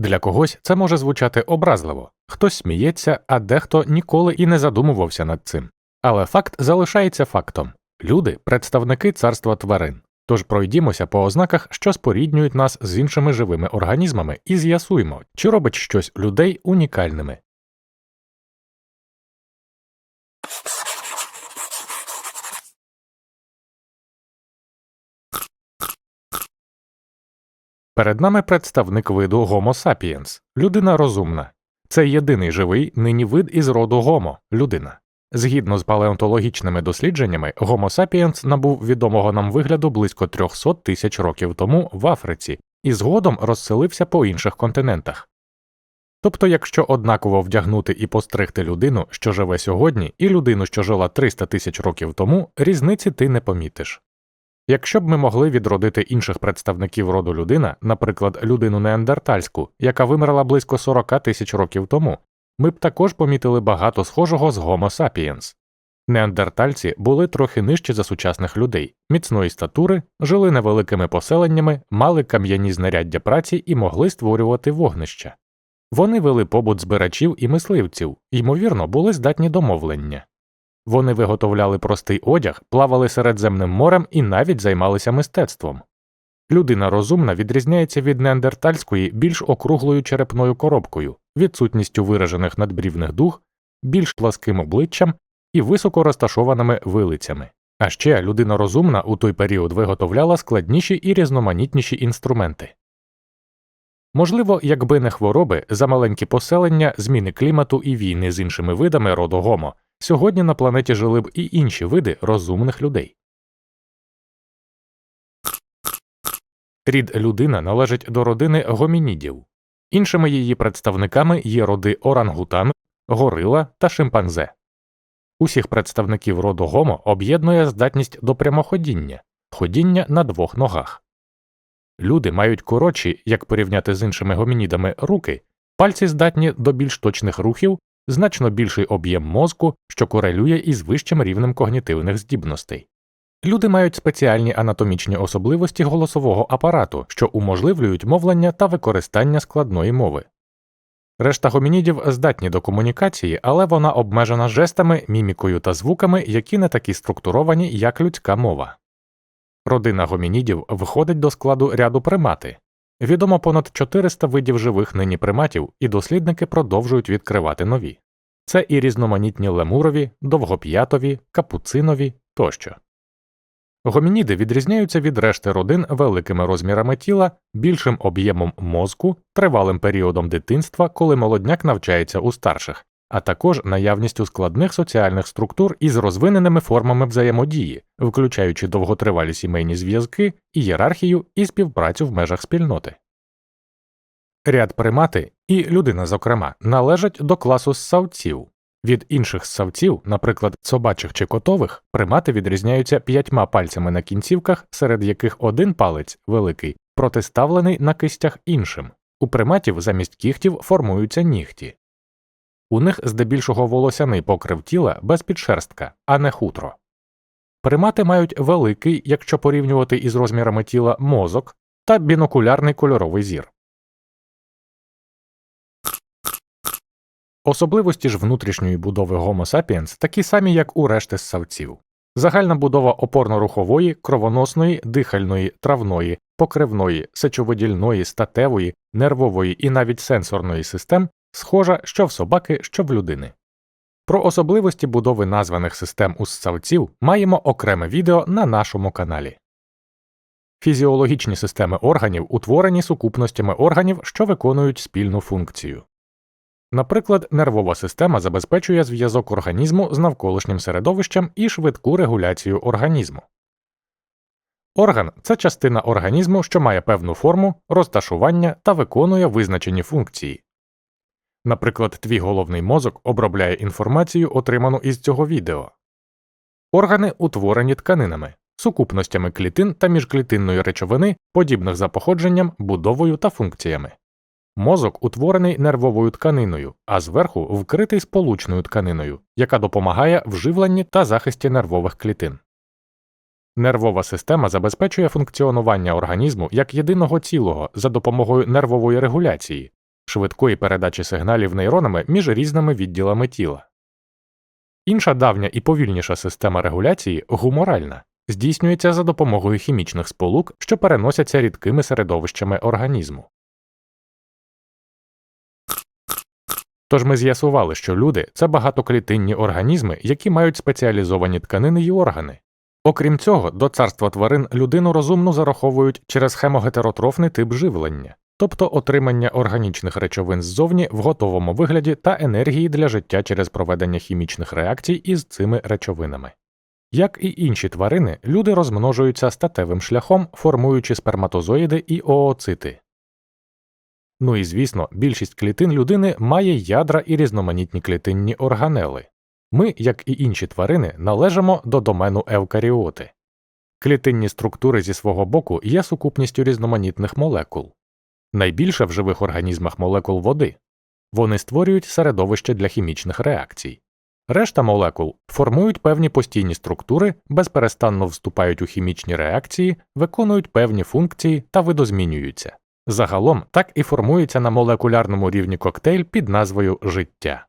Для когось це може звучати образливо, хтось сміється, а дехто ніколи і не задумувався над цим. Але факт залишається фактом люди представники царства тварин. Тож пройдімося по ознаках, що споріднюють нас з іншими живими організмами, і з'ясуємо, чи робить щось людей унікальними. Перед нами представник виду Homo sapiens – людина розумна. Це єдиний живий нині вид із роду Homo – людина. Згідно з палеонтологічними дослідженнями, Homo sapiens набув відомого нам вигляду близько 300 тисяч років тому в Африці і згодом розселився по інших континентах. Тобто, якщо однаково вдягнути і постригти людину, що живе сьогодні, і людину, що жила 300 тисяч років тому, різниці ти не помітиш. Якщо б ми могли відродити інших представників роду людина, наприклад, людину неандертальську, яка вимерла близько 40 тисяч років тому, ми б також помітили багато схожого з Homo sapiens. Неандертальці були трохи нижчі за сучасних людей, міцної статури, жили невеликими поселеннями, мали кам'яні знаряддя праці і могли створювати вогнища. Вони вели побут збирачів і мисливців, ймовірно, були здатні до мовлення. Вони виготовляли простий одяг, плавали Середземним морем і навіть займалися мистецтвом. Людина розумна відрізняється від неандертальської більш округлою черепною коробкою, відсутністю виражених надбрівних дух, більш пласким обличчям і високо розташованими вилицями. А ще людина розумна у той період виготовляла складніші і різноманітніші інструменти. Можливо, якби не хвороби, замаленькі поселення, зміни клімату і війни з іншими видами роду Гомо, сьогодні на планеті жили б і інші види розумних людей. Рід людина належить до родини гомінідів. Іншими її представниками є роди орангутан, горила та шимпанзе. Усіх представників роду Гомо об'єднує здатність до прямоходіння, ходіння на двох ногах. Люди мають коротші, як порівняти з іншими гомінідами, руки, пальці здатні до більш точних рухів, значно більший об'єм мозку, що корелює із вищим рівнем когнітивних здібностей. Люди мають спеціальні анатомічні особливості голосового апарату, що уможливлюють мовлення та використання складної мови. Решта гомінідів здатні до комунікації, але вона обмежена жестами, мімікою та звуками, які не такі структуровані, як людська мова. Родина гомінідів входить до складу ряду примати. Відомо понад 400 видів живих нині приматів, і дослідники продовжують відкривати нові. Це і різноманітні лемурові, довгоп'ятові, капуцинові тощо. Гомініди відрізняються від решти родин великими розмірами тіла, більшим об'ємом мозку, тривалим періодом дитинства, коли молодняк навчається у старших, а також наявністю складних соціальних структур із розвиненими формами взаємодії, включаючи довготривалі сімейні зв'язки, ієрархію і співпрацю в межах спільноти. Ряд примати, і людина, зокрема, належать до класу ссавців. Від інших ссавців, наприклад, собачих чи котових, примати відрізняються п'ятьма пальцями на кінцівках, серед яких один палець великий, протиставлений на кистях іншим. У приматів замість кігтів формуються нігті. У них здебільшого волосяний покрив тіла без підшерстка, а не хутро. Примати мають великий, якщо порівнювати із розмірами тіла мозок та бінокулярний кольоровий зір. Особливості ж внутрішньої будови Homo sapiens такі самі, як у решти ссавців. Загальна будова опорно-рухової, кровоносної, дихальної, травної, покривної, сечовидільної, статевої, нервової і навіть сенсорної систем схожа що в собаки, що в людини. Про особливості будови названих систем у ссавців маємо окреме відео на нашому каналі. Фізіологічні системи органів утворені сукупностями органів, що виконують спільну функцію. Наприклад, нервова система забезпечує зв'язок організму з навколишнім середовищем і швидку регуляцію організму. Орган це частина організму, що має певну форму, розташування та виконує визначені функції. Наприклад, твій головний мозок обробляє інформацію, отриману із цього відео. Органи утворені тканинами, сукупностями клітин та міжклітинної речовини, подібних за походженням, будовою та функціями. Мозок утворений нервовою тканиною, а зверху вкритий сполучною тканиною, яка допомагає в живленні та захисті нервових клітин. Нервова система забезпечує функціонування організму як єдиного цілого за допомогою нервової регуляції, швидкої передачі сигналів нейронами між різними відділами тіла. Інша давня і повільніша система регуляції гуморальна здійснюється за допомогою хімічних сполук, що переносяться рідкими середовищами організму. Тож ми з'ясували, що люди це багатоклітинні організми, які мають спеціалізовані тканини й органи. Окрім цього, до царства тварин людину розумно зараховують через хемогетеротрофний тип живлення, тобто отримання органічних речовин ззовні в готовому вигляді та енергії для життя через проведення хімічних реакцій із цими речовинами. Як і інші тварини, люди розмножуються статевим шляхом, формуючи сперматозоїди і ooцити. Ну і звісно, більшість клітин людини має ядра і різноманітні клітинні органели. Ми, як і інші тварини, належимо до домену евкаріоти. Клітинні структури зі свого боку є сукупністю різноманітних молекул. Найбільше в живих організмах молекул води. Вони створюють середовище для хімічних реакцій. Решта молекул формують певні постійні структури, безперестанно вступають у хімічні реакції, виконують певні функції та видозмінюються. Загалом так і формується на молекулярному рівні коктейль під назвою життя.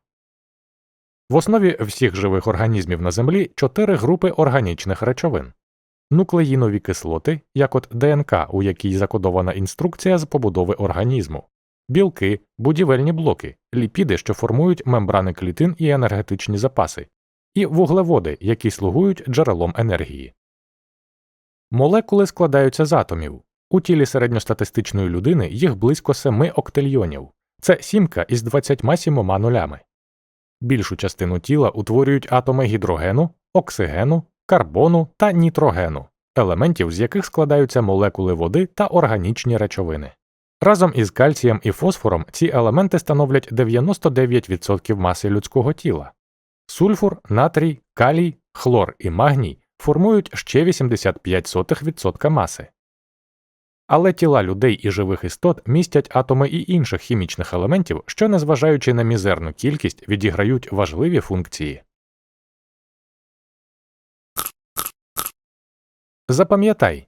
В основі всіх живих організмів на Землі чотири групи органічних речовин нуклеїнові кислоти, як от ДНК, у якій закодована інструкція з побудови організму, білки, будівельні блоки, ліпіди, що формують мембрани клітин і енергетичні запаси, і вуглеводи, які слугують джерелом енергії. Молекули складаються з атомів. У тілі середньостатистичної людини їх близько 7 октильйонів. Це сімка із 27 нулями. Більшу частину тіла утворюють атоми гідрогену, оксигену, карбону та нітрогену, елементів, з яких складаються молекули води та органічні речовини. Разом із кальцієм і фосфором ці елементи становлять 99% маси людського тіла. Сульфур, натрій, калій, хлор і магній формують ще 85% маси. Але тіла людей і живих істот містять атоми і інших хімічних елементів, що, незважаючи на мізерну кількість, відіграють важливі функції. Запам'ятай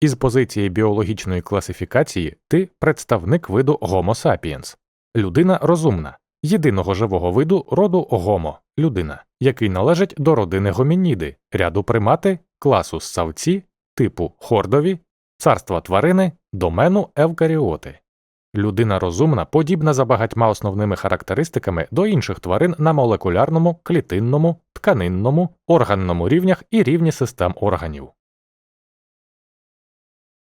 із позиції біологічної класифікації ти представник виду Homo sapiens – людина розумна, єдиного живого виду роду Homo – людина, який належить до родини гомініди, ряду примати, класу ссавці, типу хордові, царства тварини, домену евкаріоти. Людина розумна подібна за багатьма основними характеристиками до інших тварин на молекулярному, клітинному, тканинному, органному рівнях і рівні систем органів.